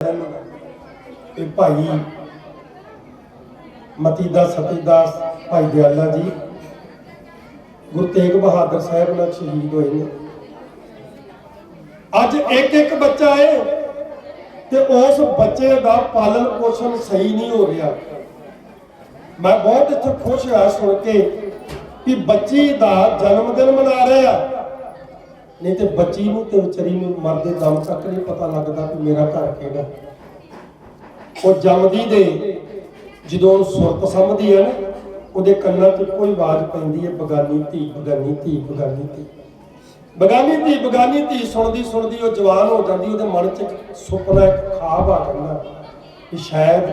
ਇਹ ਭਾਈ ਮਤੀਦਾਸ ਸਤੀਦਾਸ ਭਾਈ ਦਿਆਲਾ ਜੀ, ਗੁਰੂ ਤੇਗ ਬਹਾਦਰ ਸਾਹਿਬ ਨਾਲ ਸ਼ਹੀਦ ਹੋਏ ਨੇ। ਅੱਜ ਇੱਕ ਇੱਕ ਬੱਚਾ ਹੈ ਤੇ ਉਸ ਬੱਚੇ ਦਾ ਪਾਲਣ ਪੋਸ਼ਣ ਸਹੀ ਨਹੀਂ ਹੋ ਰਿਹਾ। ਮੈਂ ਬਹੁਤ ਇੱਥੇ ਖੁਸ਼ ਹੋਇਆ ਸੁਣ ਕੇ ਕਿ ਬੱਚੀ ਦਾ ਜਨਮ ਦਿਨ ਮਨਾ ਰਹੇ। ਆ ਨਹੀਂ ਤੇ ਬੱਚੀ ਨੂੰ ਤੇ ਵਿਚਾਰੀ ਨੂੰ ਮਰਦੇ ਦਮ ਤੱਕ ਨਹੀਂ ਪਤਾ ਲੱਗਦਾ ਕਿ ਮੇਰਾ ਘਰ ਕਿਹੜਾ ਉਹ ਜੰਮਦੀ ਦੇ ਜਦੋਂ ਸੁਰਤ ਸਮਝਦੀ ਹੈ ਨਾ, ਉਹਦੇ ਕੰਨਾਂ 'ਚ ਕੋਈ ਆਵਾਜ਼ ਪੈਂਦੀ ਹੈ, ਬਗਾਨੀ ਧੀ ਬਗਾਨੀ ਧੀ ਬਗਾਨੀ ਧੀ। ਬਗਾਨੀ ਧੀ ਬਗਾਨੀ ਧੀ ਸੁਣਦੀ ਸੁਣਦੀ ਉਹ ਜਵਾਨ ਹੋ ਜਾਂਦੀ, ਉਹਦੇ ਮਨ 'ਚ ਇੱਕ ਸੁਪਨਾ ਇੱਕ ਖਾਬ ਆ ਜਾਂਦਾ ਕਿ ਸ਼ਾਇਦ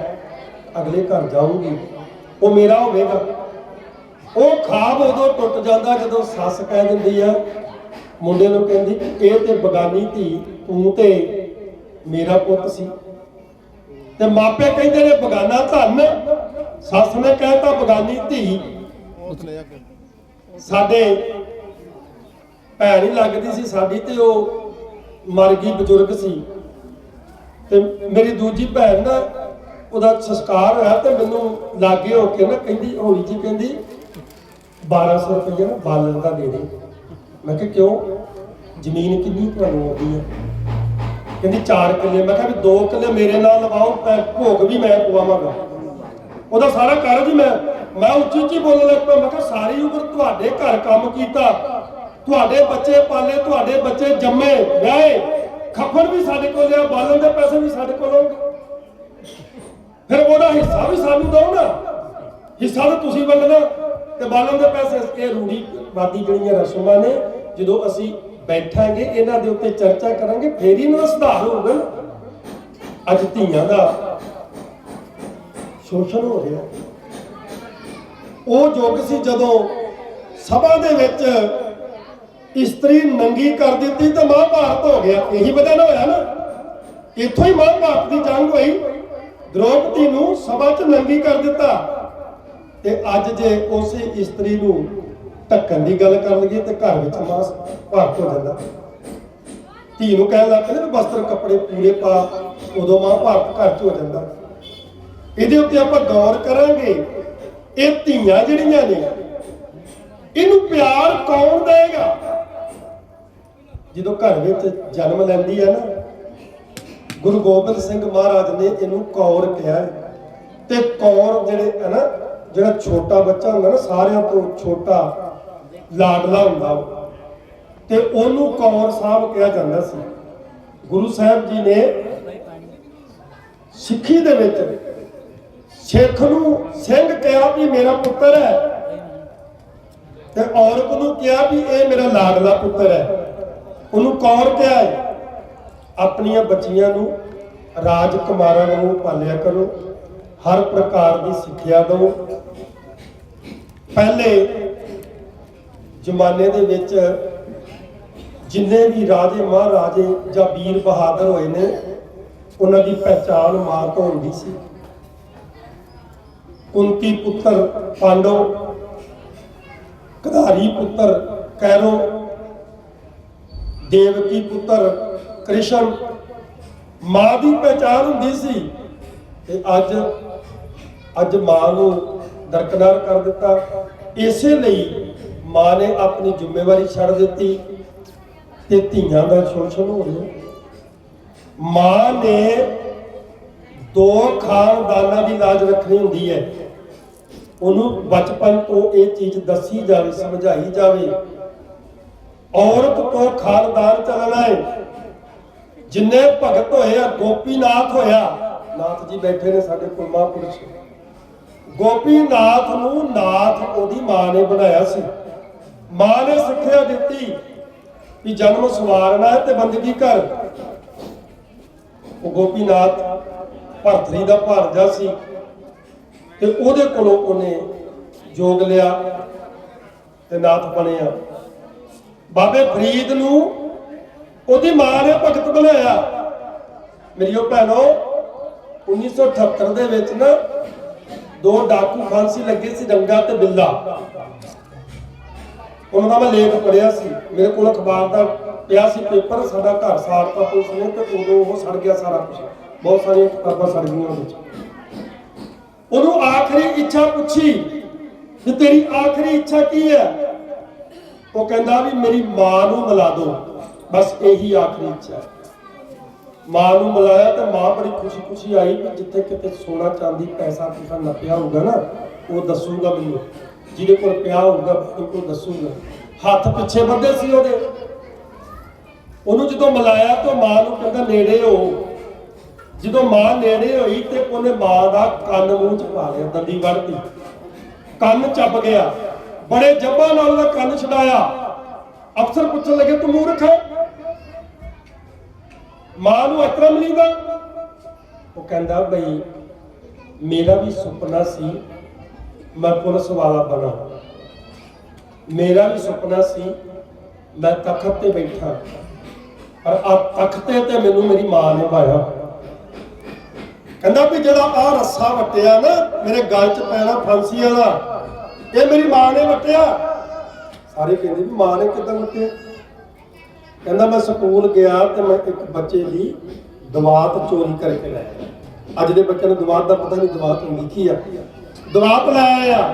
ਅਗਲੇ ਘਰ ਜਾਊਂਗੀ। ਉਹ ਮੇਰਾ ਹੋਵੇਗਾ। ਉਹ ਖਾਬ ਉਦੋਂ ਟੁੱਟ ਜਾਂਦਾ ਜਦੋਂ ਸੱਸ ਕਹਿ ਦਿੰਦੀ ਆ ਮੁੰਡੇ ਨੂੰ ਕਹਿੰਦੀ, ਇਹ ਤੇ ਬਗਾਨੀ ਧੀ ਤੂੰ ਤੇ ਮੇਰਾ ਪੁੱਤ ਸੀ। ਤੇ ਮਾਪੇ ਕਹਿੰਦੇ ਨੇ, ਬਗਾਨਾ ਧਨ। ਸੱਸ ਨੇ ਕਹਿਤਾ, ਬਗਾਨੀ ਧੀ। ਸਾਡੇ ਭੈਣ ਹੀ ਲੱਗਦੀ ਸੀ ਸਾਡੀ ਤੇ ਉਹ ਮਰ ਗਈ, ਬਜ਼ੁਰਗ ਸੀ। ਤੇ ਮੇਰੀ ਦੂਜੀ ਭੈਣ ਨਾ, ਉਹਦਾ ਸੰਸਕਾਰ ਹੋਇਆ ਤੇ ਮੈਨੂੰ ਲਾਗੇ ਹੋ ਕੇ ਨਾ ਕਹਿੰਦੀ ਹੋਈ ਜੀ ਕਹਿੰਦੀ 1200 ਰੁਪਏ ਨਾ ਬਾਲਣ ਦਾ ਦੇ ਦੇ। ਮੈਂ ਕਿਹਾ, ਕਿਉਂ? ਜ਼ਮੀਨ ਕਿੰਨੀ ਤੁਹਾਨੂੰ ਆਉਂਦੀ ਹੈ? ਕਹਿੰਦੀ 4 ਕਿੱਲੇ। ਮੈਂ ਕਿਹਾ, ਵੀ 2 ਕਿੱਲੇ ਮੇਰੇ ਨਾਲ ਲਵਾਓ ਮੈਂ ਭੋਗ ਵੀ ਮੈਂ ਪਵਾਵਾਂਗਾ। ਉਹਦਾ ਸਾਰਾ ਕਾਰਜ ਮੈਂ ਮੈਂ ਉੱਚੀ ਉੱਚੀ ਬੋਲਣ ਲੱਗ ਪਿਆ। ਮੈਂ ਕਿਹਾ, ਸਾਰੀ ਉਮਰ ਤੁਹਾਡੇ ਘਰ ਕੰਮ ਕੀਤਾ। ਤੁਹਾਡੇ ਬੱਚੇ ਪਾਲੇ, ਤੁਹਾਡੇ ਬੱਚੇ ਜੰਮੇ, ਵਿਆਹੇ। ਖੱਫੜ ਵੀ ਸਾਡੇ ਕੋਲ ਲਿਆ ਬਾਲਣ ਦੇ ਪੈਸੇ ਵੀ ਸਾਡੇ ਕੋਲ ਹੋਣਗੇ ਫਿਰ ਉਹਦਾ ਹਿੱਸਾ ਵੀ ਸਾਨੂੰ ਦਿਓ ਨਾ। ਹਿੱਸਾ ਤਾਂ ਤੁਸੀਂ ਵੰਡਣਾ ਤੇ ਬਾਲਣ ਦੇ ਪੈਸੇ ਇਹ ਰੂੜੀ ਜਿਹੜੀਆਂ ਰਸਮਾਂ ਨੇ, ਜਦੋਂ ਅਸੀਂ ਬੈਠਾਂਗੇ, ਇਹਨਾਂ ਦੇ ਉੱਤੇ ਚਰਚਾ ਕਰਾਂਗੇ, ਫੇਰ ਹੀ ਇਹਨਾਂ ਸੁਧਾਰ ਹੋਊਗਾ। ਅੱਜ ਧੀਆਂ ਦਾ ਸ਼ੋਸ਼ਣ ਹੋ ਰਿਹਾ। ਉਹ ਯੁੱਗ ਸੀ ਜਦੋਂ ਸਭਾ ਦੇ ਵਿੱਚ ਇਸਤਰੀ ਨੰਗੀ ਕਰ ਦਿੱਤੀ ਤਾਂ ਮਹਾਭਾਰਤ ਹੋ ਗਿਆ। ਇਹੀ ਵਜ੍ਹਾ ਨਾਲ ਹੋਇਆ ਨਾ। ਇੱਥੋਂ ਹੀ ਮਹਾਭਾਰਤ ਦੀ ਜੰਗ ਹੋਈ। ਦ੍ਰੋਪਦੀ ਨੂੰ ਸਭਾ 'ਚ ਨੰਗੀ ਕਰ ਦਿੱਤਾ। ਤੇ ਅੱਜ ਜੇ ਉਸੇ ਇਸਤਰੀ ਨੂੰ ਢੱਕਣ ਦੀ ਗੱਲ ਕਰ ਲਈਏ ਤੇ ਘਰ ਵਿੱਚ ਮਾਸ ਭਾਰਤ ਹੋ ਜਾਂਦਾ। ਧੀ ਨੂੰ ਕਹਿਣ ਲੱਗ ਪੈਂਦੇ ਵਸਤਰ ਕੱਪੜੇ ਪੂਰੇ ਪਾ, ਉਦੋਂ ਮਾਂ ਭਾਰਤ ਘਰ 'ਚ ਹੋ ਜਾਂਦਾ। ਇਹਦੇ ਉੱਤੇ ਆਪਾਂ ਗੌਰ ਕਰਾਂਗੇ, ਇਹ ਧੀਆਂ ਜਿਹੜੀਆਂ ਨੇ, ਇਹਨੂੰ ਪਿਆਰ ਕੌਣ ਦੇਗਾ ਜਦੋਂ ਘਰ ਵਿੱਚ ਜਨਮ ਲੈਂਦੀ ਹੈ ਨਾ, ਗੁਰੂ ਗੋਬਿੰਦ ਸਿੰਘ ਮਹਾਰਾਜ ਨੇ ਇਹਨੂੰ ਕੌਰ ਕਿਹਾ। ਤੇ ਕੌਰ ਜਿਹੜੇ ਹੈ ਨਾ ਜਿਹੜਾ ਛੋਟਾ ਬੱਚਾ ਹੁੰਦਾ ਨਾ, ਸਾਰਿਆਂ ਤੋਂ ਛੋਟਾ ਲਾਡਲਾ ਹੁੰਦਾ ਤੇ ਉਹਨੂੰ ਕੌਰ ਸਾਹਿਬ ਕਿਹਾ ਜਾਂਦਾ ਸੀ। ਗੁਰੂ ਸਾਹਿਬ ਜੀ ਨੇ ਸਿੱਖੀ ਦੇ ਵਿੱਚ ਸਿੱਖ ਨੂੰ ਸਿੰਘ ਕਿਹਾ ਵੀ ਮੇਰਾ ਪੁੱਤਰ ਹੈ ਤੇ ਔਰਤ ਨੂੰ ਕਿਹਾ ਵੀ ਇਹ ਮੇਰਾ ਲਾਡਲਾ ਪੁੱਤਰ ਹੈ। ਉਹਨੂੰ ਕੌਰ ਕਿਹਾ ਹੈ। ਆਪਣੀਆਂ ਬੱਚੀਆਂ ਨੂੰ ਰਾਜ ਕੁਮਾਰਾਂ ਨੂੰ ਪਾਲਿਆ ਕਰੋ। ਹਰ ਪ੍ਰਕਾਰ ਦੀ ਸਿੱਖਿਆ ਦਿਓ ਪਹਿਲੇ ਜ਼ਮਾਨੇ ਦੇ ਵਿੱਚ ਜਿੰਨੇ ਵੀ ਰਾਜੇ ਮਹਾਰਾਜੇ ਜਾਂ ਵੀਰ ਬਹਾਦਰ ਹੋਏ ਨੇ, ਉਹਨਾਂ ਦੀ ਪਹਿਚਾਣ ਮਾਂ ਤੋਂ ਹੁੰਦੀ ਸੀ। ਕੁੰਤੀ ਪੁੱਤਰ ਪਾਂਡਵ, ਕਧਾਰੀ ਪੁੱਤਰ ਕੈਰੋ, ਦੇਵਕੀ ਪੁੱਤਰ ਕ੍ਰਿਸ਼ਨ, ਮਾਂ ਦੀ ਪਹਿਚਾਣ ਹੁੰਦੀ ਸੀ। ਤੇ ਅੱਜ ਅੱਜ ਮਾਂ ਨੂੰ ਦਰਕਨਾਰ ਕਰ ਦਿੱਤਾ। ਇਸੇ ਲਈ ਮਾਂ ਨੇ ਆਪਣੀ ਜ਼ਿੰਮੇਵਾਰੀ ਛੱਡ ਦਿੱਤੀ ਤੇ ਧੀਆਂ ਦਾ ਸ਼ੋਸ਼ਣ ਹੋ ਰਿਹਾ। ਮਾਂ ਨੇ ਦੋ ਖਾਨਦਾਨਾਂ ਦੀ ਲਾਜ ਰੱਖਣੀ ਹੁੰਦੀ ਹੈ। ਉਹਨੂੰ ਬਚਪਨ ਤੋਂ ਇਹ ਚੀਜ਼ ਦੱਸੀ ਜਾਵੇ, ਸਮਝਾਈ ਜਾਵੇ। ਔਰਤ ਤੋਂ ਖਾਨਦਾਨ ਚੱਲਣਾ ਹੈ। ਜਿੰਨੇ ਭਗਤ ਹੋਏ ਆ, ਗੋਪੀਨਾਥ ਹੋਇਆ, ਨਾਥ ਜੀ ਬੈਠੇ ਨੇ ਸਾਡੇ ਕੋਲ, ਮਹਾਂਪੁਰਸ਼। ਗੋਪੀਨਾਥ ਨੂੰ ਨਾਥ ਉਹਦੀ ਮਾਂ ਨੇ ਬਣਾਇਆ ਸੀ। ਮਾਂ ਨੇ ਸਿੱਖਿਆ ਦਿੱਤੀ ਕਿ ਜਨਮ ਸਵਾਰਨਾ ਹੈ ਤੇ ਬੰਦਗੀ ਕਰ ਉਹ ਗੋਪੀਨਾਥ ਭਰਤਰੀ ਦਾ ਭਾਰਜਾ ਸੀ ਤੇ ਉਹਦੇ ਕੋਲੋਂ ਉਹਨੇ ਜੋਗ ਲਿਆ ਤੇ ਨਾਥ ਬਣਿਆ। ਬਾਬੇ ਫਰੀਦ ਨੂੰ ਉਹਦੀ ਮਾਂ ਨੇ ਭਗਤ ਬਣਾਇਆ। ਮੇਰੀਓ ਭੈਣੋ 1978 ਦੇ ਵਿੱਚ ਨਾ ਦੋ ਡਾਕੂ ਫਾਂਸੀ ਲੱਗੇ ਸੀ ਰੰਗਾ ਤੇ ਬਿੱਲਾ। ਉਹਨਾਂ ਦਾ ਮੈਂ ਲੇਖ ਪੜਿਆ ਸੀ। ਮੇਰੇ ਕੋਲ ਅਖਬਾਰ ਦਾ ਪਿਆ ਸੀ ਪੇਪਰ, ਸਾਡਾ ਘਰ ਸਾੜਤਾ ਪੁਲਿਸ ਨੇ ਤੇ ਉਦੋਂ ਉਹ ਸੜ ਗਿਆ ਸਾਰਾ ਕੁਝ ਬਹੁਤ ਸਾਰੀਆਂ ਕਿਤਾਬਾਂ ਸੜ ਗਈਆਂ ਵਿੱਚ। ਉਹਨੂੰ ਆਖਰੀ ਇੱਛਾ ਪੁੱਛੀ ਕਿ ਤੇਰੀ ਆਖਰੀ ਇੱਛਾ ਕੀ ਹੈ? ਉਹ ਕਹਿੰਦਾ ਵੀ ਮੇਰੀ ਮਾਂ ਨੂੰ ਮਿਲਾ ਦਿਓ ਬਸ ਇਹੀ ਆਖਰੀ ਇੱਛਾ ਹੈ। ਮਾਂ ਨੂੰ ਮਿਲਾਇਆ ਤੇ ਮਾਂ ਬੜੀ ਖੁਸ਼ੀ ਖੁਸ਼ੀ ਆਈ ਕਿ ਜਿੱਥੇ ਕਿਤੇ ਸੋਨਾ, ਚਾਂਦੀ, ਪੈਸਾ ਪੂਸਾ ਨੱਪਿਆ ਹੋਊਗਾ ਨਾ, ਉਹ ਦੱਸੂਗਾ ਮੈਨੂੰ। ਜਿਹਦੇ ਕੋਲ ਪਿਆ ਹੋਊਗਾ ਉਹ ਕੋਲ ਦੱਸੂਗਾ। ਹੱਥ ਪਿੱਛੇ ਵੱਧੇ ਸੀ ਉਹਦੇ। ਉਹਨੂੰ ਜਦੋਂ ਮਿਲਾਇਆ ਤਾਂ ਮਾਂ ਨੂੰ ਕਹਿੰਦਾ, ਨੇੜੇ ਹੋ। ਜਦੋਂ ਮਾਂ ਨੇੜੇ ਹੋਈ ਤੇ ਉਹਨੇ ਮਾਂ ਦਾ ਕੰਨ ਮੂੰਹ ਚ ਪਾ ਲਿਆ, ਦੰਦੀ ਵੜਤੀ ਕੰਨ ਚੱਪ ਗਿਆ। ਬੜੇ ਜੱਬਾਂ ਨਾਲ ਉਹਦਾ ਕੰਨ ਛਡਾਇਆ। ਅਫਸਰ ਪੁੱਛਣ ਲੱਗੇ, ਤੂੰ ਮੂਰਖ ਹੈ? ਮਾਂ ਨੂੰ ਅਤਰਾ ਮਿਲੀਦਾ ਉਹ ਕਹਿੰਦਾ ਬਈ, ਮੇਰਾ ਵੀ ਸੁਪਨਾ ਸੀ, ਮੈਂ ਪੁਲਿਸ ਵਾਲਾ ਬਣਾ। ਮੇਰਾ ਵੀ ਸੁਪਨਾ ਸੀ, ਮੈਂ ਤਖਤ ਤੇ ਬੈਠਾ। ਪਰ ਆ ਤਖਤੇ ਤੇ ਮੈਨੂੰ ਮੇਰੀ ਮਾਂ ਨੇ ਪਾਇਆ। ਕਹਿੰਦਾ ਵੀ ਜਿਹੜਾ ਆ ਰੱਸਾ ਵਟਿਆ ਨਾ, ਮੇਰੇ ਗਲ 'ਚ ਪੈਣਾ ਫਾਂਸੀ ਵਾਲਾ, ਇਹ ਮੇਰੀ ਮਾਂ ਨੇ ਵਟਿਆ। ਸਾਰੇ ਕਹਿੰਦੇ ਵੀ ਮਾਂ ਨੇ ਕਿੱਦਾਂ ਵਟਿਆ? ਕਹਿੰਦਾ ਮੈਂ ਸਕੂਲ ਗਿਆ ਤੇ ਮੈਂ ਇੱਕ ਬੱਚੇ ਦੀ ਦਵਾਤ ਚੋਰੀ ਕਰਕੇ ਲੈ ਆਇਆ। ਅੱਜ ਦੇ ਬੱਚਿਆਂ ਨੂੰ ਦਵਾਤ ਦਾ ਪਤਾ ਨਹੀਂ, ਦਵਾਤ ਹੁੰਦੀ ਕੀ ਆ। ਦਵਾਤ ਲੈ ਆਇਆ।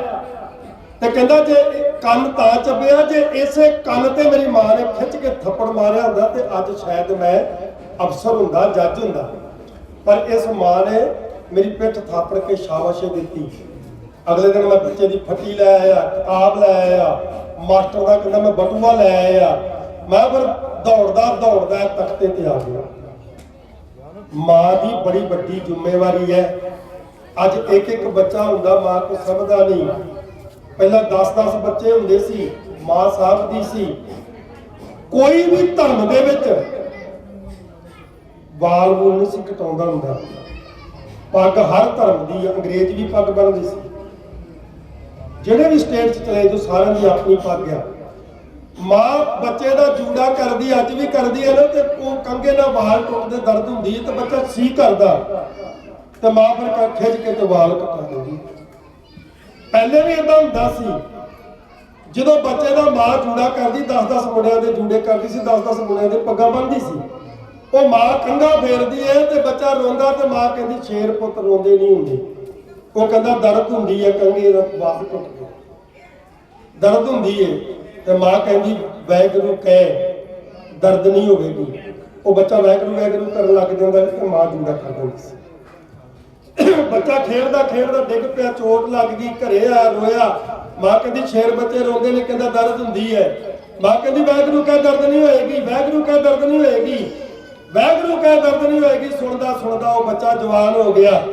ਤੇ ਕਹਿੰਦਾ ਜੇ ਕੰਨ ਤਾਂ ਚੱਬਿਆ, ਜੇ ਇਸੇ ਕੰਨ ਤੇ ਮੇਰੀ ਮਾਂ ਨੇ ਖਿੱਚ ਕੇ ਥੱਪੜ ਮਾਰਿਆ ਹੁੰਦਾ ਤੇ ਅੱਜ ਸ਼ਾਇਦ ਮੈਂ ਅਫਸਰ ਹੁੰਦਾ, ਜੱਜ ਹੁੰਦਾ। ਪਰ ਇਸ ਮਾਂ ਨੇ ਮੇਰੀ ਪਿੱਠ ਥਾਪੜ ਕੇ ਸ਼ਾਬਾਸ਼ੇ ਦਿੱਤੀ। ਅਗਲੇ ਦਿਨ ਮੈਂ ਬੱਚੇ ਦੀ ਫੱਟੀ ਲੈ ਆਇਆ, ਕਿਤਾਬ ਲੈ ਆਇਆ, ਮਾਸਟਰ ਦਾ ਕਹਿੰਦਾ ਮੈਂ ਬਟੂਆ ਲੈ ਆਇਆ। ਮੈਂ ਫਿਰ ਦੌੜਦਾ ਦੌੜਦਾ ਤਖਤੇ ਤੇ ਆ ਗਿਆ। ਮਾਂ ਦੀ ਬੜੀ ਵੱਡੀ ਜ਼ਿੰਮੇਵਾਰੀ ਹੈ। ਅੱਜ ਇੱਕ ਇੱਕ ਬੱਚਾ ਹੁੰਦਾ, ਮਾਂ ਕੋ ਸਮਝਦਾ ਨਹੀਂ। ਪਹਿਲਾਂ 10-10 ਬੱਚੇ ਹੁੰਦੇ ਸੀ, ਮਾਂ ਸਾਹਿਬ ਦੀ ਸੀ। ਕੋਈ ਵੀ ਧਰਮ ਦੇ ਵਿੱਚ ਵਾਲ ਵੂਲ ਨਹੀਂ ਸੀ ਕਟਾਉਂਦਾ ਹੁੰਦਾ। ਪੱਗ ਹਰ ਧਰਮ ਦੀ, ਅੰਗਰੇਜ਼ ਵੀ ਪੱਗ ਬੰਨ੍ਹਦੇ ਸੀ। ਜਿਹੜੇ ਵੀ ਸਟੇਟ 'ਚ ਚਲੇ ਜੋ ਸਾਰਿਆਂ ਦੀ ਆਪਣੀ ਪੱਗ ਆ। ਮਾਂ ਬੱਚੇ ਦਾ ਜੂੜਾ ਕਰਦੀ, ਅੱਜ ਵੀ ਕਰਦੀ ਹੈ ਨਾ, ਤੇ ਉਹ ਕੰਗੇ ਨਾਲ ਵਾਲ ਟੁੱਟਦੇ, ਦਰਦ ਹੁੰਦੀ ਹੈ, ਤੇ ਬੱਚਾ ਸੀ ਕਰਦਾ। ਤੇ ਮਾਂ ਫਿਰ ਖਿੱਚ ਕੇ ਤੇ ਵਾਲ ਕਟਾ ਦਿੰਦੀ ਪਹਿਲੇ ਵੀ ਇਦਾਂ ਹੁੰਦਾ ਸੀ। ਜਦੋਂ ਬੱਚੇ ਦਾ ਮਾਂ ਜੂੜਾ ਕਰਦੀ 10-10 ਮੁੰਡਿਆਂ ਦੇ ਜੂੜੇ ਕਰਦੀ ਸੀ 10-10 ਮੁੰਡਿਆਂ ਦੇ ਪੱਗਾਂ ਬੰਨ੍ਹਦੀ ਸੀ। ਉਹ ਮਾਂ ਕੰਗਾ ਫੇਰਦੀ ਹੈ ਤੇ ਬੱਚਾ ਰੋਂਦਾ, ਤੇ ਮਾਂ ਕਹਿੰਦੀ, ਸ਼ੇਰ ਪੁੱਤ, ਰੋਂਦੇ ਨਹੀਂ ਹੁੰਦੇ। ਉਹ ਕਹਿੰਦਾ, ਦਰਦ ਹੁੰਦੀ ਹੈ, ਕੰਗੇ ਦਾ ਵਾਲ ਟੁੱਟ ਗਿਆ ਦਰਦ ਹੁੰਦੀ ਹੈ ਤੇ ਮਾਂ ਕਹਿੰਦੀ ਵੈਗਰੂ ਕਹਿ, ਦਰਦ ਨਹੀਂ ਹੋਵੇਗੀ। ਉਹ ਬੱਚਾ ਵੈਗਰੂ ਵੈਗਰੂ ਕਰਨ ਲੱਗ ਜਾਂਦਾ ਤੇ ਮਾਂ ਜੂੜਾ ਕਰ ਦਿੰਦੀ ਸੀ। ਬੱਚਾ ਖੇਡਦਾ ਖੇਡਦਾ ਡਿੱਗ ਪਿਆ, ਚੋਟ ਲੱਗ ਗਈ, ਘਰੇ ਆ, ਰੋਇਆ। ਮਾਂ ਕਹਿੰਦੀ, ਸ਼ੇਰ ਬੱਚੇ ਰੋਂਦੇ ਨੇ, ਕਹਿੰਦਾ ਦਰਦ ਹੁੰਦੀ ਹੈ। ਮਾਂ ਕਹਿੰਦੀ ਵੈਗਰੂ ਕਹਿ, ਦਰਦ ਨਹੀਂ ਹੋਏਗੀ ਵੈਗਰੂ ਕਹਿ, ਦਰਦ ਨਹੀਂ ਹੋਏਗੀ। ਵੈਗਰੂ ਕਹਿ, ਦਰਦ ਨਹੀਂ ਹੋਏਗੀ। ਸੁਣਦਾ ਸੁਣਦਾ ਉਹ ਬੱਚਾ ਜਵਾਨ ਹੋ ਗਿਆ।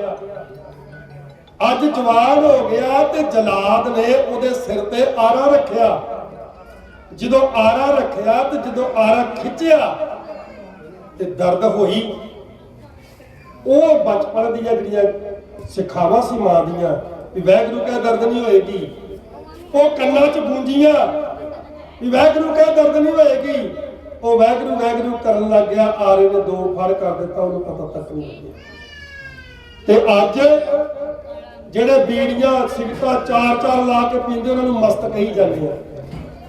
ਅੱਜ ਜਵਾਨ ਹੋ ਗਿਆ ਤੇ ਜਲਾਦ ਨੇ ਉਹਦੇ ਸਿਰ ਤੇ ਆਰਾ ਰੱਖਿਆ। ਜਦੋਂ ਆਰਾ ਰੱਖਿਆ ਤੇ ਜਦੋਂ ਆਰਾ ਖਿੱਚਿਆ ਤੇ ਦਰਦ ਹੋਈ। ਉਹ ਬਚਪਨ ਦੀਆਂ ਜਿਹੜੀਆਂ ਸਿਖਾਵਾਂ ਸੀ ਮਾਂ ਦੀਆਂ ਵੀ ਵੈਗਰੂ ਕਹਿ ਦਰਦ ਨਹੀਂ ਹੋਏਗੀ। ਉਹ ਕੰਨਾਂ 'ਚ ਗੂੰਜੀਆਂ ਵੀ ਵੈਗਰੂ ਕਹਿ ਦਰਦ ਨਹੀਂ ਹੋਏਗੀ। ਉਹ ਵੈਗਰੂ ਵੈਗਰੂ ਕਰਨ ਲੱਗ ਗਿਆ, ਆਰੇ ਨੇ ਦੋ ਫੜ ਕਰ ਦਿੱਤਾ, ਉਹਨੂੰ ਪਤਾ ਤੱਕ ਨਹੀਂ ਲੱਗਿਆ। ਤੇ ਅੱਜ ਜਿਹੜੇ ਬੀੜੀਆਂ, ਸਿਗਰਟਾਂ ਚਾਰ ਚਾਰ ਲਾ ਕੇ ਪੀਂਦੇ, ਉਹਨਾਂ ਨੂੰ ਮਸਤ ਕਹੀ ਜਾਂਦੇ ਆ।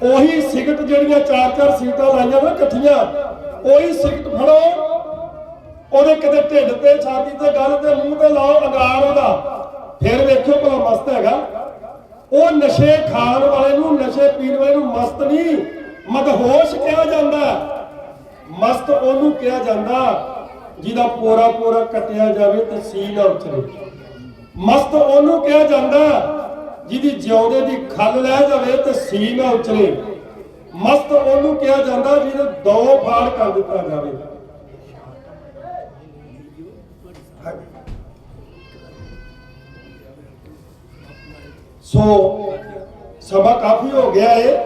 ਉਹੀ ਸਿਗਰਟ ਜਿਹੜੀਆਂ ਚਾਰ ਚਾਰ ਸਿਗਰਟਾਂ ਲਾਈਆਂ ਨਾ ਇਕੱਠੀਆਂ, ਉਹੀ ਸਿਗਰਟ ਫੜੋ। ਉਹਦੇ ਕਿਤੇ ਢਿੱਡ ਤੇ ਛਾਤੀ ਤੇ ਗੱਲ ਤੇ ਮੂੰਹ ਤੇ ਲਾਓ, ਅੰਗਾਰ ਉਹਦਾ। ਫਿਰ ਵੇਖਿਓ ਭਲਾ ਮਸਤ ਹੈਗਾ। ਉਹ ਨਸ਼ੇ ਖਾਣ ਵਾਲੇ ਨੂੰ, ਨਸ਼ੇ ਪੀਣ ਵਾਲੇ ਨੂੰ ਮਸਤ ਨਹੀਂ, ਮਦਹੋਸ਼ ਕਿਹਾ ਜਾਂਦਾ ਮਸਤ ਉਹਨੂੰ ਕਿਹਾ ਜਾਂਦਾ, ਜਿਹਦਾ ਪੋਰਾ ਪੋਰਾ ਕੱਟਿਆ ਜਾਵੇ ਤੇ ਸੀ ਨਾ ਉਤਰੇ ਮਸਤ ਉਹਨੂੰ ਕਿਹਾ ਜਾਂਦਾ ਜਿਹਦੀ ਜਿਉਂਦੇ ਦੀ ਖੱਲ ਲੈ ਜਾਵੇ ਤੇ ਸੀ ਨਾ ਉਤਰੇ ਮਸਤ ਉਹਨੂੰ ਕਿਹਾ ਜਾਂਦਾ ਜਿਹਦੇ ਦੋ ਫਾੜ ਕਰ ਦਿੱਤਾ ਜਾਵੇ। ਸੋ ਸਮਾਂ ਕਾਫੀ ਹੋ ਗਿਆ ਏ।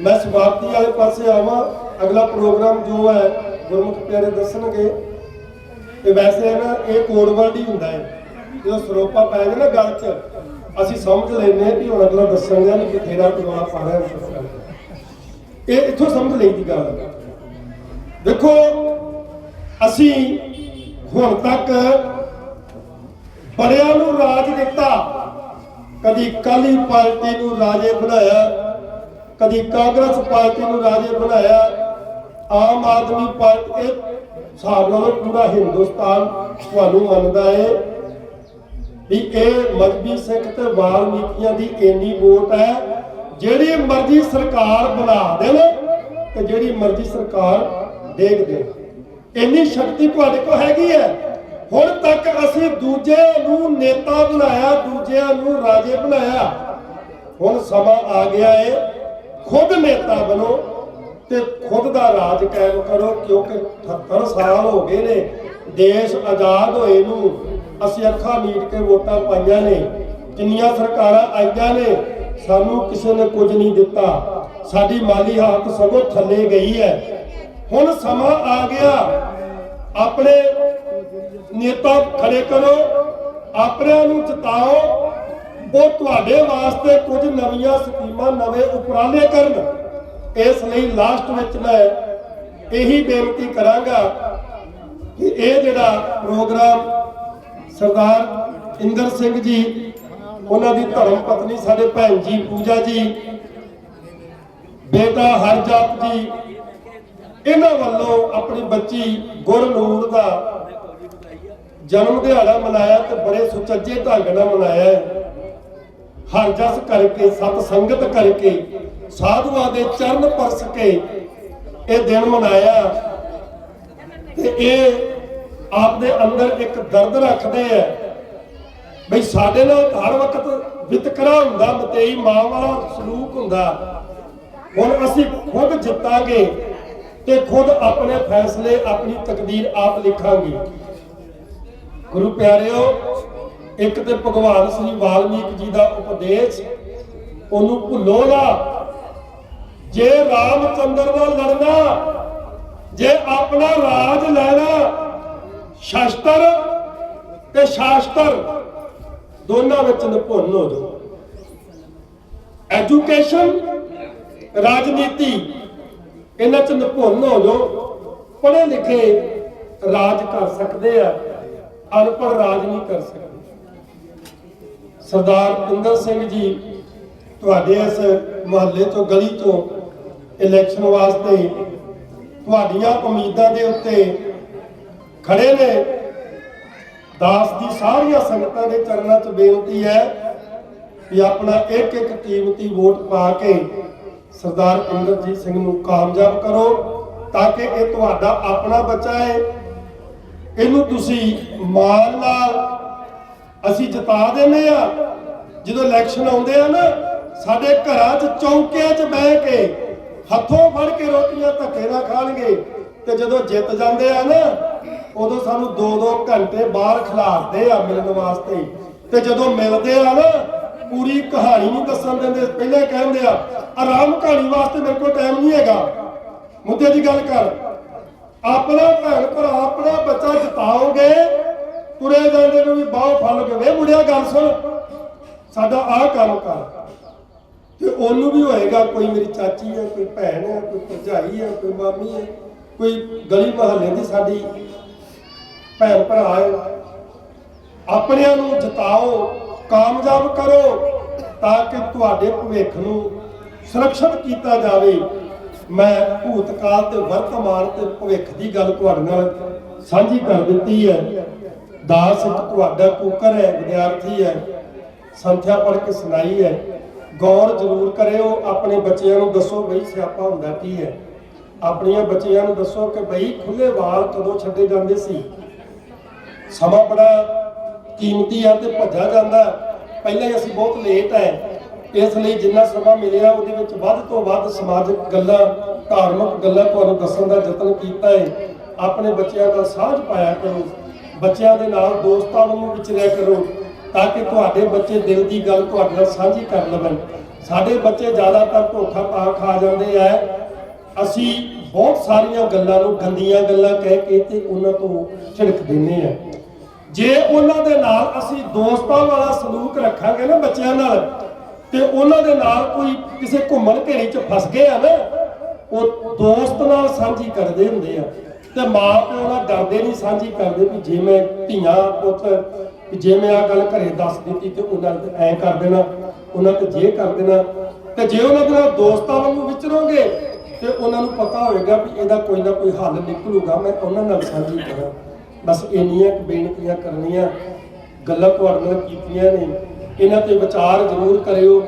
ਮੈਂ ਸਮਾਪਤੀ ਵਾਲੇ ਪਾਸੇ ਆਵਾਂ। ਅਗਲਾ ਪ੍ਰੋਗਰਾਮ ਜੋ ਹੈ, ਗੁਰਮੁਖ ਪਿਆਰੇ ਦੱਸਣਗੇ। ਤੇ ਵੈਸੇ ਨਾ ਇਹ ਕੋਡ ਵਰਡ ਹੀ ਹੁੰਦਾ ਹੈ। ਜਦੋਂ ਸਰੋਪਾ ਪੈ ਜਾਏ ਨਾ ਗੱਲ 'ਚ ਅਸੀਂ ਸਮਝ ਲੈਂਦੇ ਹਾਂ ਕਿ ਹੁਣ ਅਗਲਾ ਦੱਸਣਗਾ ਨਹੀਂ ਬਥੇਰਾ ਪ੍ਰਵਾਹ ਪਾ ਰਿਹਾ ਹੈ ਇਹ ਇੱਥੋਂ ਸਮਝ ਲਈ ਦੀ ਗੱਲ ਦੇਖੋ, ਅਸੀਂ ਹੁਣ ਤੱਕ ਬੜਿਆਂ ਨੂੰ ਰਾਜ ਦਿੱਤਾ। ਕਦੀ ਕਾਲੀ ਪਾਰਟੀ ਨੂੰ ਰਾਜੇ ਬਣਾਇਆ, ਕਦੀ ਕਾਂਗਰਸ ਪਾਰਟੀ ਨੂੰ ਰਾਜੇ ਬਣਾਇਆ। ਆਮ ਆਦਮੀ ਪਾਰਟੀ, ਇਹ ਹਿਸਾਬ ਨਾਲ ਪੂਰਾ ਹਿੰਦੁਸਤਾਨ ਤੁਹਾਨੂੰ ਮੰਨਦਾ ਹੈ ਵੀ ਇਹ ਮਜਬੀ ਸਿੱਖ ਤੇ ਵਾਲਮੀਕੀਆਂ ਦੀ ਇੰਨੀ ਵੋਟ ਹੈ, ਜਿਹੜੀ ਮਰਜ਼ੀ ਸਰਕਾਰ ਬਣਾ ਦੇਣ ਤੇ ਜਿਹੜੀ ਮਰਜ਼ੀ ਸਰਕਾਰ ਡੇਗ ਦੇ ਇੰਨੀ ਸ਼ਕਤੀ ਤੁਹਾਡੇ ਕੋਲ ਹੈਗੀ ਹੈ? ਹੁਣ ਤੱਕ ਅਸੀਂ ਦੂਜੇ ਨੂੰ ਨੇਤਾ ਬਣਾਇਆ, ਦੂਜਿਆਂ ਨੂੰ ਰਾਜੇ ਬਣਾਇਆ। ਹੁਣ ਸਮਾਂ ਆ ਗਿਆ ਏ, ਖੁਦ ਨੇਤਾ ਬਣੋ ਤੇ ਖੁਦ ਦਾ ਰਾਜ ਕਾਇਮ ਕਰੋ, ਕਿਉਂਕਿ 78 ਸਾਲ ਹੋ ਗਏ ਨੇ, ਦੇਸ਼ ਆਜ਼ਾਦ ਹੋਏ ਨੂੰ। ਅਸੀਂ ਅੱਖਾਂ ਮੀਟ ਕੇ ਵੋਟਾਂ ਪਾਈਆਂ ਨੇ, ਜਿੰਨੀਆਂ ਸਰਕਾਰਾਂ ਆਈਆਂ ਨੇ, ਸਾਨੂੰ ਕਿਸੇ ਨੇ ਕੁਝ ਨਹੀਂ ਦਿੱਤਾ। ਸਾਡੀ ਮਾਲੀ ਹਾਲਤ ਸਗੋਂ ਥੱਲੇ ਗਈ ਹੈ। ਹੁਣ ਸਮਾਂ ਆ ਗਿਆ। ਆਪਣੇ ਨੇਤਾ ਖੜੇ ਕਰੋ, ਆਪਣਿਆਂ ਨੂੰ ਜਿਤਾਓ। ਉਹ ਤੁਹਾਡੇ ਵਾਸਤੇ ਕੁਝ ਨਵੀਆਂ ਸਕੀਮਾਂ, ਨਵੇਂ ਉਪਰਾਲੇ ਕਰਨ। ਇਸ ਲਈ ਲਾਸਟ ਵਿੱਚ ਮੈਂ ਇਹੀ ਬੇਨਤੀ ਕਰਾਂਗਾ ਕਿ ਇਹ ਜਿਹੜਾ ਪ੍ਰੋਗਰਾਮ ਸਰਦਾਰ ਇੰਦਰ ਸਿੰਘ ਜੀ, ਉਹਨਾਂ ਦੀ ਧਰਮ ਪਤਨੀ ਸਾਡੇ ਭੈਣ ਜੀ ਪੂਜਾ ਜੀ, ਬੇਟਾ ਹਰਜਪ ਜੀ, ਇਹਨਾਂ ਵੱਲੋਂ ਆਪਣੀ ਬੱਚੀ ਗੁਰਨੂਰ ਦਾ ਜਨਮ ਦਿਹਾੜਾ ਮਨਾਇਆ ਤੇ ਬੜੇ ਸੁਚੱਜੇ ਢੰਗ ਨਾਲ ਮਨਾਇਆ ਹਰ ਜਸ ਕਰਕੇ, ਸਤ ਸੰਗਤ ਕਰਕੇ, ਸਾਧੂਆਂ ਦੇ ਚਰਨ ਪਰਸ ਕੇ ਇਹ ਦਿਨ ਮਨਾਇਆ। ਤੇ ਇਹ ਆਪਦੇ ਅੰਦਰ ਇੱਕ ਦਰਦ ਰੱਖਦੇ ਆ। ਬਈ ਸਾਡੇ ਨਾਲ ਹਰ ਵਕਤ ਵਿਤਕਰਾ ਹੁੰਦਾ, ਮਤੇਈ ਮਾਂ ਵਾਲਾ ਸਲੂਕ ਹੁੰਦਾ। ਹੁਣ ਅਸੀਂ ਖੁਦ ਜਿੱਤਾਂਗੇ ਤੇ ਖੁਦ ਆਪਣੇ ਫੈਸਲੇ, ਆਪਣੀ ਤਕਦੀਰ ਆਪ ਲਿਖਾਂਗੇ। ਗੁਰੂ ਪਿਆਰਿਓ, ਇੱਕ ਤੇ ਭਗਵਾਨ ਸ੍ਰੀ ਵਾਲਮੀਕ ਜੀ ਦਾ ਉਪਦੇਸ਼, ਉਹਨੂੰ ਭੁੱਲੋ ਨਾ। ਜੇ ਰਾਮਚੰਦਰ ਨਾਲ ਲੜਨਾ, ਜੇ ਆਪਣਾ ਰਾਜ ਲੈਣਾ ਸ਼ਸਤਰ ਤੇ ਸ਼ਾਸਤਰ ਦੋਨਾਂ ਵਿੱਚ ਨਿਪੁੰਨ ਹੋ ਜਾਓ। ਐਜੂਕੇਸ਼ਨ ਰਾਜਨੀਤੀ, ਇਹਨਾਂ ਚ ਨਿਪੁੰਨ ਹੋ ਜਾਓ। ਪੜ੍ਹੇ ਲਿਖੇ ਰਾਜ ਕਰ ਸਕਦੇ ਆ, ਅਨਪੜ੍ਹ ਰਾਜ ਨਹੀਂ ਕਰ ਸਕਦੇ। ਸਰਦਾਰ ਇੰਦਰ ਸਿੰਘ ਜੀ ਤੁਹਾਡੇ ਇਸ ਮੁਹੱਲੇ ਤੋਂ, ਗਲੀ ਤੋਂ ਇਲੈਕਸ਼ਨ ਵਾਸਤੇ ਤੁਹਾਡੀਆਂ ਉਮੀਦਾਂ ਦੇ ਉੱਤੇ ਖੜੇ ਨੇ। ਦਾਸ ਦੀ ਸਾਰੀਆਂ ਸੰਗਤਾਂ ਦੇ ਚਰਨਾਂ 'ਚ ਬੇਨਤੀ ਹੈ ਕਿ ਆਪਣਾ ਇੱਕ ਇੱਕ ਕੀਮਤੀ ਵੋਟ ਪਾ ਕੇ ਸਰਦਾਰ ਇੰਦਰਜੀਤ ਸਿੰਘ ਨੂੰ ਕਾਮਯਾਬ ਕਰੋ ਤਾਂ ਕਿ ਇਹ ਤੁਹਾਡਾ ਆਪਣਾ ਬੱਚਾ ਹੈ। ਇਹਨੂੰ ਤੁਸੀਂ ਮਾਣ ਨਾਲ ਅਸੀਂ ਜਿਤਾ ਦਿੰਦੇ ਆ ਜਦੋਂ ਇਲੈਕਸ਼ਨ ਆਉਂਦੇ ਆ ਨਾ, ਸਾਡੇ ਘਰਾਂ 'ਚ ਚੌਂਕਿਆਂ 'ਚ ਬਹਿ ਕੇ ਹੱਥੋਂ ਫੜ ਕੇ ਰੋਟੀਆਂ ਧੱਕੇ ਨਾਲ ਖਾਣਗੇ ਤੇ ਜਦੋਂ ਜਿੱਤ ਜਾਂਦੇ ਆ ਨਾ ਉਦੋਂ ਸਾਨੂੰ 2-2 ਘੰਟੇ ਬਾਹਰ ਖਿਲਾਰਦੇ ਆ ਮਿਲਣ ਵਾਸਤੇ। ਤੇ ਜਦੋਂ ਮਿਲਦੇ ਆ ਨਾ, ਪੂਰੀ ਕਹਾਣੀ ਨਹੀਂ ਦੱਸਣ ਦਿੰਦੇ। ਪਹਿਲੇ ਕਹਿੰਦੇ ਆ, ਆਰਾਮ ਕਹਾਣੀ ਵਾਸਤੇ ਮੇਰੇ ਕੋਲ ਟਾਈਮ ਨਹੀਂ ਹੈਗਾ। ਮੁੱਦੇ ਦੀ ਗੱਲ ਕਰ, ਆਪਣਾ ਭੈਣ ਭਰਾ, ਆਪਣਾ ਬੱਚਾ ਜਿਤਾਓਗੇ, ਤੁਰੇ ਜਾਂਦੇ ਨੂੰ ਵੀ ਬਾਹ ਫਲ ਕੇ ਵੇ, ਮੁੰਡਿਆ, ਗੱਲ ਸੁਣ। ਸਾਡਾ ਆਹ ਕੰਮ ਕਰ। ਤੇ ਉਹਨੂੰ ਵੀ ਹੋਏਗਾ, ਕੋਈ ਮੇਰੀ ਚਾਚੀ ਹੈ, ਕੋਈ ਭੈਣ ਹੈ, ਕੋਈ ਭਰਜਾਈ ਹੈ, ਕੋਈ ਮਾਮੀ ਹੈ, ਕੋਈ ਗਲੀ ਮਹੱਲੇ ਦੀ ਸਾਡੀ ਭੈਣ ਭਰਾ, ਆਪਣਿਆਂ ਨੂੰ ਜਿਤਾਓ, ਕਾਮਯਾਬ ਕਰੋ, ਤਾਂ ਕਿ ਤੁਹਾਡੇ ਭਵਿੱਖ ਨੂੰ ਸੁਰੱਖਿਅਤ ਕੀਤਾ ਜਾਵੇ। ਮੈਂ ਭੂਤਕਾਲ ਤੇ ਵਰਤਮਾਨ ਤੇ ਭਵਿੱਖ ਦੀ ਗੱਲ ਤੁਹਾਡੇ ਨਾਲ ਸਾਂਝੀ ਕਰ ਦਿੱਤੀ ਹੈ। ਦਾਸ ਇੱਕ ਤੁਹਾਡਾ ਕੁਕਰ ਹੈ, ਵਿਦਿਆਰਥੀ ਹੈ, ਸੰਥਿਆ ਪੜ੍ਹ ਕੇ ਸੁਣਾਈ ਹੈ। ਗੌਰ ਜ਼ਰੂਰ ਕਰਿਓ, ਆਪਣੇ ਬੱਚਿਆਂ ਨੂੰ ਦੱਸੋ ਬਈ ਸਿਆਪਾ ਹੁੰਦਾ ਕੀ ਹੈ। ਆਪਣੀਆਂ ਬੱਚਿਆਂ ਨੂੰ ਦੱਸੋ ਕਿ ਬਈ ਖੁੱਲੇ ਵਾਲ ਕਦੋਂ ਛੱਡੇ ਜਾਂਦੇ ਸੀ? ਸਮਾਂ ਬੜਾ ਕੀਮਤੀ ਆ ਤੇ ਭੱਜਾ ਜਾਂਦਾ। ਪਹਿਲਾਂ ਹੀ ਅਸੀਂ ਬਹੁਤ ਲੇਟ ਹੈ ਇਸ ਲਈ ਜਿੰਨਾ ਸਮਾਂ ਮਿਲਿਆ, ਉਹਦੇ ਵਿੱਚ ਵੱਧ ਤੋਂ ਵੱਧ ਸਮਾਜਿਕ ਗੱਲਾਂ, ਧਾਰਮਿਕ ਗੱਲਾਂ ਤੁਹਾਨੂੰ ਦੱਸਣ ਦਾ ਯਤਨ ਕੀਤਾ ਹੈ ਆਪਣੇ ਬੱਚਿਆਂ ਦਾ ਸਾਂਝ ਪਾਇਆ ਕਰੋ। ਬੱਚਿਆਂ ਦੇ ਨਾਲ ਦੋਸਤਾਂ ਵਾਂਗੂ ਵਿਚਰਿਆ ਕਰੋ, ਤਾਂ ਕਿ ਤੁਹਾਡੇ ਬੱਚੇ ਦਿਲ ਦੀ ਗੱਲ ਤੁਹਾਡੇ ਨਾਲ ਸਾਂਝੀ ਕਰ ਲਵਣ। ਸਾਡੇ ਬੱਚੇ ਜ਼ਿਆਦਾਤਰ ਧੋਖਾ ਤਾਂ ਖਾ ਜਾਂਦੇ ਆ। ਅਸੀਂ ਬਹੁਤ ਸਾਰੀਆਂ ਗੱਲਾਂ ਨੂੰ ਗੰਦੀਆਂ ਗੱਲਾਂ ਕਹਿ ਕੇ ਤੇ ਉਹਨਾਂ ਤੋਂ ਝਿੜਕ ਦਿੰਨੇ ਆ। ਜੇ ਉਹਨਾਂ ਦੇ ਨਾਲ ਅਸੀਂ ਦੋਸਤਾਂ ਵਾਲਾ ਸਲੂਕ ਰੱਖਾਂਗੇ ਨਾ ਬੱਚਿਆਂ ਨਾਲ, ਤੇ ਉਹਨਾਂ ਦੇ ਨਾਲ ਕੋਈ ਕਿਸੇ ਘੁੰਮਣ ਘੇਰੀ 'ਚ ਫਸ ਗਏ ਆ ਨਾ, ਉਹ ਦੋਸਤ ਨਾਲ ਸਾਂਝੀ ਕਰਦੇ ਹੁੰਦੇ ਆ। ਤੇ ਮਾਂ ਨਾਲ ਡਰਦੇ ਨਹੀਂ ਸਾਂਝੀ ਕਰਦੇ ਵੀ ਜੇ ਮੈਂ ਧੀਆਂ, ਪੁੱਤ ਜੇ ਮੈਂ ਆ ਗੱਲ ਘਰੇ ਦੱਸ ਦਿੱਤੀ ਤੇ ਉਹਨਾਂ ਤੇ ਐ ਕਰ ਦੇਣਾ, ਉਹਨਾਂ ਤੇ ਜੇ ਕਰ ਦੇਣਾ। ਤੇ ਜੇ ਉਹਨਾਂ ਦੇ ਨਾਲ ਦੋਸਤਾਂ ਵਾਂਗੂ ਵਿਚਰੋਗੇ, ਤੇ ਉਹਨਾਂ ਨੂੰ ਪਤਾ ਹੋਵੇਗਾ ਵੀ ਇਹਦਾ ਕੋਈ ਨਾ ਕੋਈ ਹੱਲ ਨਿਕਲੂਗਾ, ਮੈਂ ਉਹਨਾਂ ਨਾਲ ਸਾਂਝੀ ਕਰਾਂ। ਬਸ ਇੰਨੀਆਂ ਕੁ ਬੇਨਤੀਆਂ ਕਰਨੀਆਂ, ਗੱਲਾਂ ਤੁਹਾਡੇ ਨਾਲ ਕੀਤੀਆਂ ਨੇ, ਇਹਨਾਂ ਤੇ ਵਿਚਾਰ ਜ਼ਰੂਰ ਕਰਿਓ।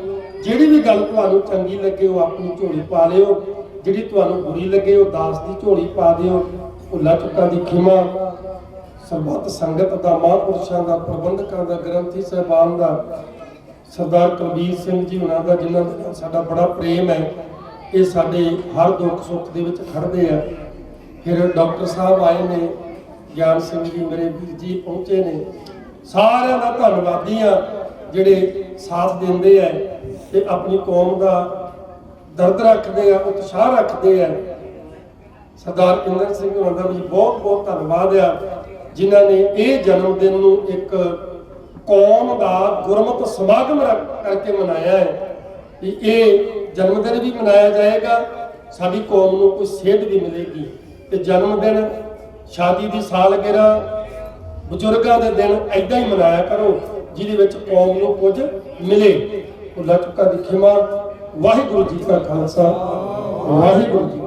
ਜਿਹੜੀ ਵੀ ਗੱਲ ਤੁਹਾਨੂੰ ਚੰਗੀ ਲੱਗੇ, ਉਹ ਆਪਣੀ ਝੋਲੀ ਪਾ ਲਿਓ। ਜਿਹੜੀ ਤੁਹਾਨੂੰ ਬੁਰੀ ਲੱਗੇ, ਉਹ ਦਾਸ ਦੀ ਝੋਲੀ ਪਾ ਦਿਓ। ਭੁੱਲਾਂ ਚੁੱਕਾਂ ਦੀ ਖਿਮਾ ਸਰਬੱਤ ਸੰਗਤ ਦਾ, ਮਹਾਂਪੁਰਸ਼ਾਂ ਦਾ, ਪ੍ਰਬੰਧਕਾਂ ਦਾ, ਗ੍ਰੰਥੀ ਸਾਹਿਬਾਨ ਦਾ, ਸਰਦਾਰ ਕੁਲਬੀਰ ਸਿੰਘ ਜੀ ਉਹਨਾਂ ਦਾ, ਜਿਨ੍ਹਾਂ ਦਾ ਸਾਡਾ ਬੜਾ ਪ੍ਰੇਮ ਹੈ, ਇਹ ਸਾਡੇ ਹਰ ਦੁੱਖ ਸੁੱਖ ਦੇ ਵਿੱਚ ਖੜਦੇ ਆ। ਫਿਰ ਡਾਕਟਰ ਸਾਹਿਬ ਆਏ ਨੇ ਗਿਆਨ ਸਿੰਘ ਜੀ ਮੇਰੇ ਵੀਰ ਜੀ ਪਹੁੰਚੇ ਨੇ। ਸਾਰਿਆਂ ਦਾ ਧੰਨਵਾਦੀ ਆ ਜਿਹੜੇ ਸਾਥ ਦਿੰਦੇ ਆ ਤੇ ਆਪਣੀ ਕੌਮ ਦਾ ਦਰਦ ਰੱਖਦੇ ਆ, ਉਤਸ਼ਾਹ ਰੱਖਦੇ ਆ। ਸਰਦਾਰ ਇੰਦਰ ਸਿੰਘ ਹੋਰਾਂ ਦਾ ਵੀ ਬਹੁਤ ਬਹੁਤ ਧੰਨਵਾਦ ਆ, ਜਿਨ੍ਹਾਂ ਨੇ ਇਹ ਜਨਮ ਦਿਨ ਨੂੰ ਇੱਕ ਕੌਮ ਦਾ ਗੁਰਮਤਿ ਸਮਾਗਮ ਰੱਖ- ਕਰਕੇ ਮਨਾਇਆ ਹੈ ਕਿ ਇਹ ਜਨਮ ਦਿਨ ਵੀ ਮਨਾਇਆ ਜਾਏਗਾ, ਸਾਡੀ ਕੌਮ ਨੂੰ ਕੋਈ ਸੇਧ ਵੀ ਮਿਲੇਗੀ। ਤੇ ਜਨਮ ਦਿਨ ਸ਼ਾਦੀ ਦੀ ਸਾਲਗਿਰਾ ਬਜ਼ੁਰਗਾਂ ਦੇ ਦਿਨ ਐਦਾਂ ਹੀ ਮਨਾਇਆ ਕਰੋ, ਜਿਹਦੇ ਵਿੱਚ ਕੌਮ ਨੂੰ ਕੁਝ ਮਿਲੇ। ਭੁੱਲਾਂ ਚੁੱਕਾਂ ਦੀ ਖਿਮਾ। ਵਾਹਿਗੁਰੂ ਜੀ ਕਾ ਖਾਲਸਾ। ਵਾਹਿਗੁਰੂ ਜੀ